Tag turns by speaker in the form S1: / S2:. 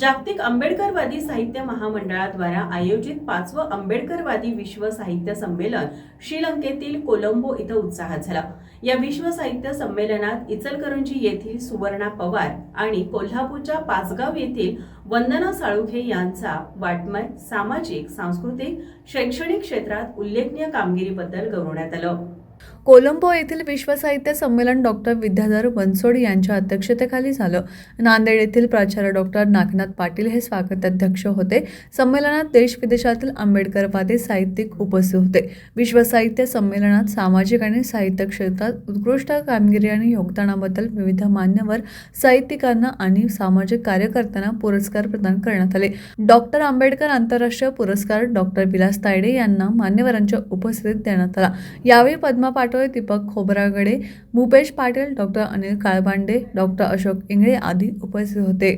S1: जागतिक आंबेडकरवादी साहित्य महामंडळाद्वारा आयोजित पाचवं आंबेडकरवादी विश्व साहित्य संमेलन श्रीलंकेतील कोलंबो इथं उत्साहात झालं. या विश्व साहित्य संमेलनात इचलकरंजी येथील सुवर्णा पवार आणि कोल्हापूरच्या पाचगाव येथील वंदना साळुखे यांचा वाटमय सामाजिक सांस्कृतिक शैक्षणिक क्षेत्रात उल्लेखनीय कामगिरीबद्दल गौरवण्यात आलं.
S2: कोलंबो येथील विश्व साहित्य संमेलन डॉक्टर विद्याधर बनसोड यांच्या अध्यक्षतेखाली झालं. नांदेड येथील प्राचार्य डॉक्टर नागनाथ पाटील हे स्वागताध्यक्ष होते. संमेलनात देश विदेशातील आंबेडकरवादी साहित्यिक उपस्थित होते. विश्व साहित्य संमेलनात सामाजिक आणि साहित्य क्षेत्रात उत्कृष्ट कामगिरी आणि योगदानाबद्दल विविध मान्यवर साहित्यिकांना आणि सामाजिक कार्यकर्त्यांना पुरस्कार प्रदान करण्यात आले. डॉक्टर आंबेडकर आंतरराष्ट्रीय पुरस्कार डॉक्टर विलास तायडे यांना मान्यवरांच्या उपस्थितीत देण्यात आला. यावेळी पद्मा पाटोळे दीपक खोबरागडे भूपेश पाटील डॉक्टर अनिल काळबांडे डॉक्टर अशोक इंगळे आदी उपस्थित होते.